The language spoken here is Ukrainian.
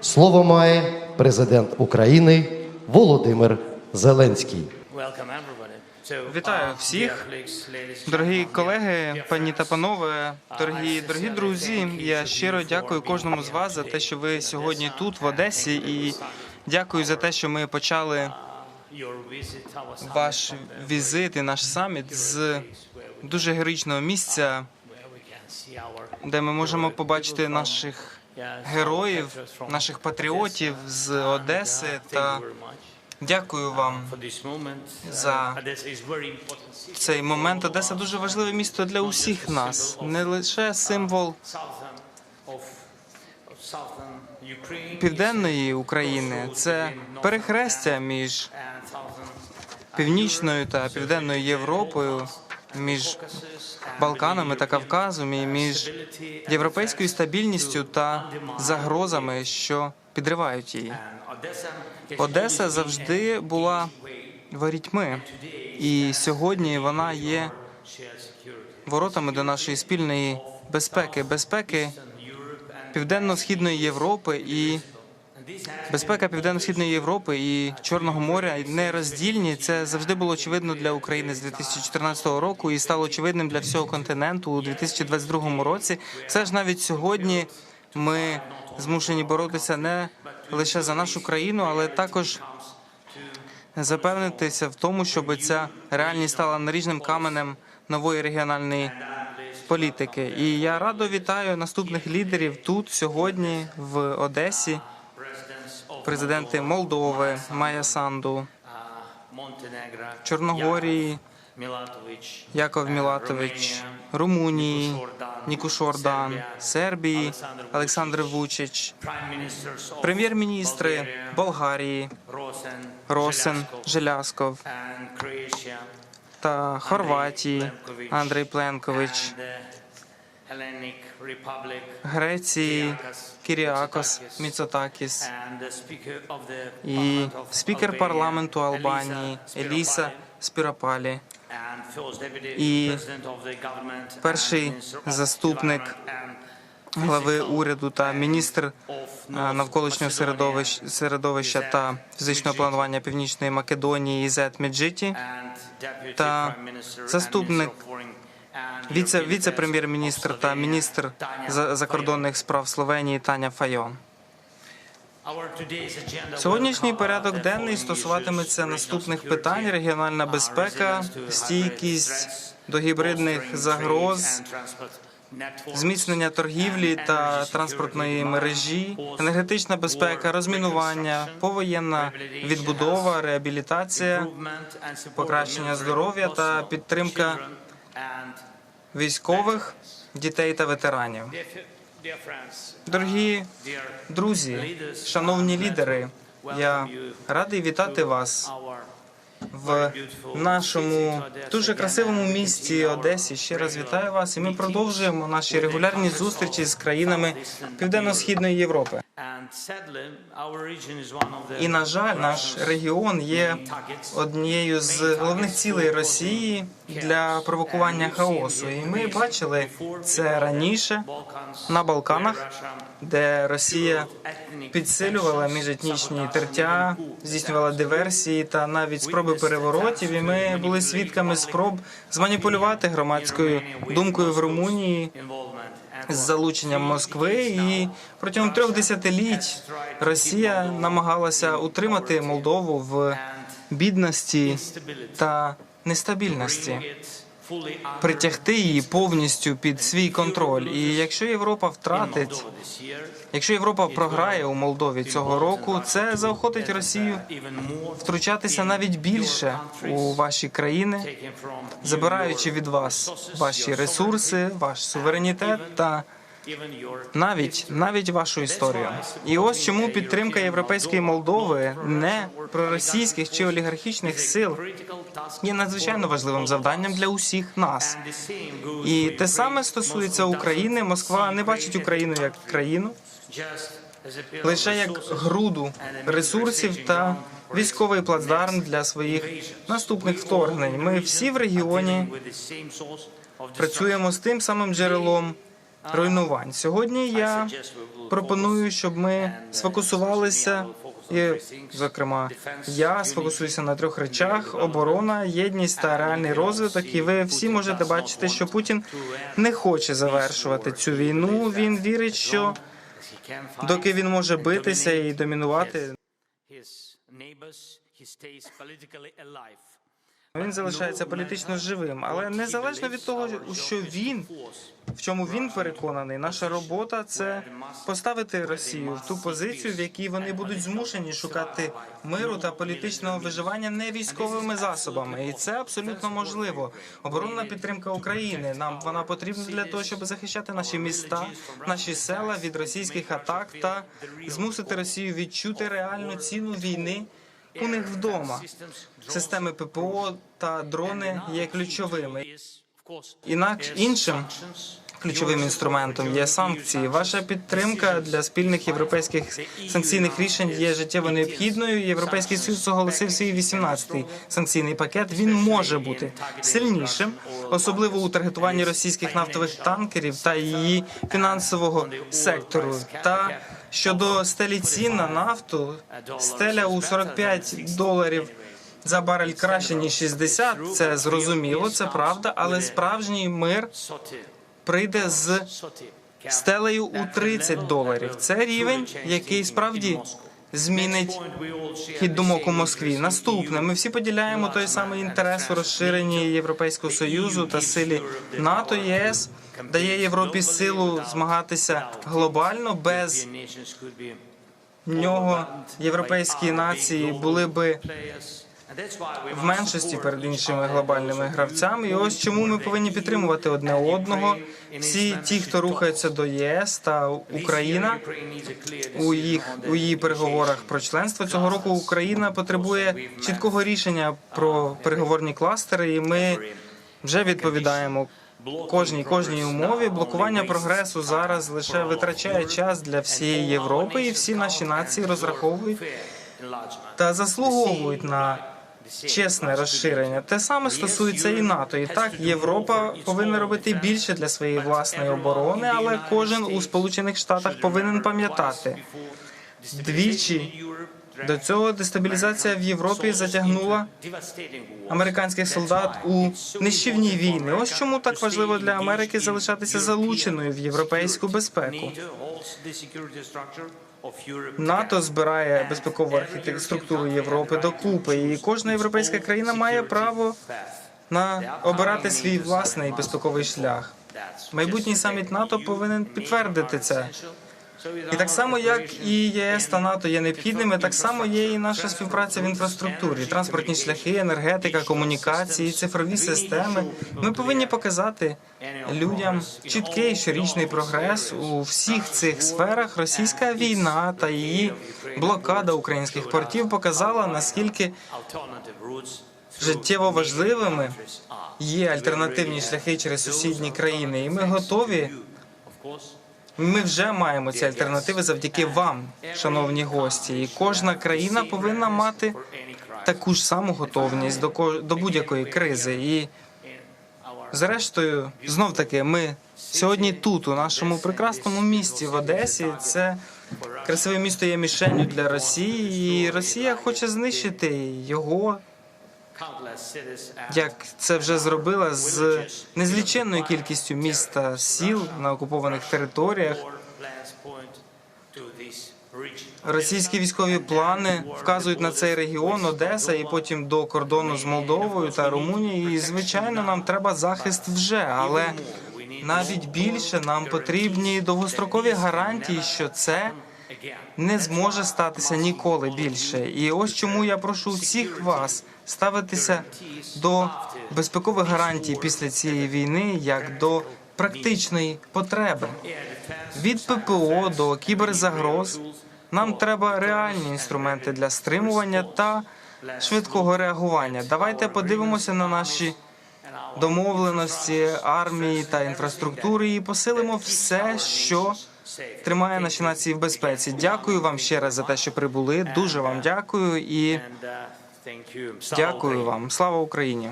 Слово має президент України Володимир Зеленський. Вітаю всіх, дорогі колеги, пані та панове, дорогі дорогі друзі. Я щиро дякую кожному з вас за те, що ви сьогодні тут, в Одесі, і дякую за те, що ми почали ваш візит і наш саміт з дуже героїчного місця, де ми можемо побачити наших героїв, наших патріотів з Одеси. Та дякую вам за цей момент. Одеса дуже важливе місто для усіх нас, не лише символ південної України, це перехрестя між північною та південною Європою, між Балканами та Кавказом, і між європейською стабільністю та загрозами, що підривають її. Одеса завжди була ворітьми, і сьогодні вона є воротами до нашої спільної безпеки, безпеки південно-східної Європи і безпека південно-східної Європи і Чорного моря нероздільні. Це завжди було очевидно для України з 2014 року і стало очевидним для всього континенту у 2022 році. Все ж навіть сьогодні ми змушені боротися не лише за нашу країну, але також запевнитися в тому, щоб ця реальність стала наріжним каменем нової регіональної політики. І я радо вітаю наступних лідерів тут сьогодні в Одесі. Президенти Молдови, Майя Санду, Чорногорії, Яков Мілатович, Румунії, Ніку Шордан, Сербії, Олександр Вучич, прем'єр-міністри Болгарії, Росен, Желясков та Хорватії, Андрій Пленкович, Греції, Кіріакос Міцотакіс і спікер парламенту Албанії Еліса Спірапалі. І перший заступник глави уряду та міністр навколишнього середовищ- середовища та фізичного планування Північної Македонії Ізет Меджиті та заступник віце-прем'єр-міністр та міністр за- закордонних справ Словенії Таня Файон. Сьогоднішній порядок денний стосуватиметься наступних питань: регіональна безпека, стійкість до гібридних загроз, зміцнення торгівлі та транспортної мережі, енергетична безпека, розмінування, повоєнна відбудова, реабілітація, покращення здоров'я та підтримка військових, дітей та ветеранів. Дорогі друзі, шановні лідери, я радий вітати вас в нашому дуже красивому місті Одесі. Ще раз вітаю вас, і ми продовжуємо наші регулярні зустрічі з країнами Південно-східної Європи. І на жаль, наш регіон є однією з головних цілей Росії для провокування хаосу. І ми бачили це раніше на Балканах, де Росія підсилювала міжетнічні тертя, здійснювала диверсії та навіть спроби переворотів. І ми були свідками спроб зманіпулювати громадською думкою в Румунії з залученням Москви, і протягом трьох десятиліть Росія намагалася утримати Молдову в бідності та нестабільності, притягти її повністю під свій контроль. І якщо Європа втратить, якщо Європа програє у Молдові цього року, це заохотить Росію втручатися навіть більше у ваші країни, забираючи від вас ваші ресурси, ваш суверенітет та навіть навіть вашу історію. І ось чому підтримка європейської Молдови не проросійських чи олігархічних сил є надзвичайно важливим завданням для усіх нас. І те саме стосується України. Москва не бачить Україну як країну, лише як груду ресурсів та військовий плацдарм для своїх наступних вторгнень. Ми всі в регіоні працюємо з тим самим джерелом руйнувань. Сьогодні я пропоную, щоб ми сфокусувалися. І, зокрема, я сфокусуюся на трьох речах: оборона, єдність та реальний розвиток. І ви всі можете бачити, що Путін не хоче завершувати цю війну. Він вірить, що доки він може битися і домінувати, він залишається політично живим. Але незалежно від того, що він в чому він переконаний, наша робота це поставити Росію в ту позицію, в якій вони будуть змушені шукати миру та політичного виживання не військовими засобами, і це абсолютно можливо. Оборонна підтримка України нам вона потрібна для того, щоб захищати наші міста, наші села від російських атак та змусити Росію відчути реальну ціну війни у них вдома. Системи ППО та дрони є ключовими. Інакше іншим ключовим інструментом є санкції. Ваша підтримка для спільних європейських санкційних рішень є життєво необхідною. Європейський союз оголосив свій 18-й санкційний пакет. Він може бути сильнішим, особливо у таргетуванні російських нафтових танкерів та її фінансового сектору. Та щодо стелі цін на нафту, стеля у 45 доларів. За барель краще ніж 60, це зрозуміло, це правда, але справжній мир прийде з стелею у 30 доларів. Це рівень, який справді змінить хід думок у Москві. Наступне, ми всі поділяємо той самий інтерес у розширенні Європейського союзу та силі НАТО. ЄС дає Європі силу змагатися глобально. Без нього європейські нації були би в меншості перед іншими глобальними гравцями. І ось чому ми повинні підтримувати одне одного. Всі ті, хто рухаються до ЄС та Україна у їх у її переговорах про членство цього року. Україна потребує чіткого рішення про переговорні кластери, і ми вже відповідаємо. Кожній кожній умові блокування прогресу зараз лише витрачає час для всієї Європи, і всі наші нації розраховують та заслуговують на чесне розширення. Те саме стосується і НАТО. І так Європа повинна робити більше для своєї власної оборони, але кожен у Сполучених Штатах повинен пам'ятати двічі. До цього дестабілізація в Європі затягнула американських солдат у нищівні війни. Ось чому так важливо для Америки залишатися залученою в європейську безпеку. НАТО збирає безпекову архітектуру Європи докупи, і кожна європейська країна має право на обирати свій власний безпековий шлях. Майбутній саміт НАТО повинен підтвердити це. І так само, як і ЄС та НАТО є необхідними, так само є і наша співпраця в інфраструктурі, транспортні шляхи, енергетика, комунікації, цифрові системи. Ми повинні показати людям чіткий щорічний прогрес у всіх цих сферах. Російська війна та її блокада українських портів показала наскільки життєво важливими є альтернативні шляхи через сусідні країни, і ми готові. Ми вже маємо ці альтернативи завдяки вам, шановні гості. І кожна країна повинна мати таку ж саму готовність до до будь-якої кризи. І зрештою, знов таки, ми сьогодні тут, у нашому прекрасному місті в Одесі. Це красиве місто є мішенню для Росії, і Росія хоче знищити його як це вже зробила з незліченною кількістю міст та сіл на окупованих територіях. Російські військові плани вказують на цей регіон Одеса і потім до кордону з Молдовою та Румунією. І звичайно, нам треба захист вже, але навіть більше нам потрібні довгострокові гарантії, що це не зможе статися ніколи більше. І ось чому я прошу всіх вас ставитися до безпекових гарантій після цієї війни як до практичної потреби. Від ППО до кіберзагроз нам треба реальні інструменти для стримування та швидкого реагування. Давайте подивимося на наші домовленості армії та інфраструктури і посилимо все, що тримає наші нації в безпеці. Дякую вам ще раз за те, що прибули. Дуже вам дякую і дякую вам. Слава Україні.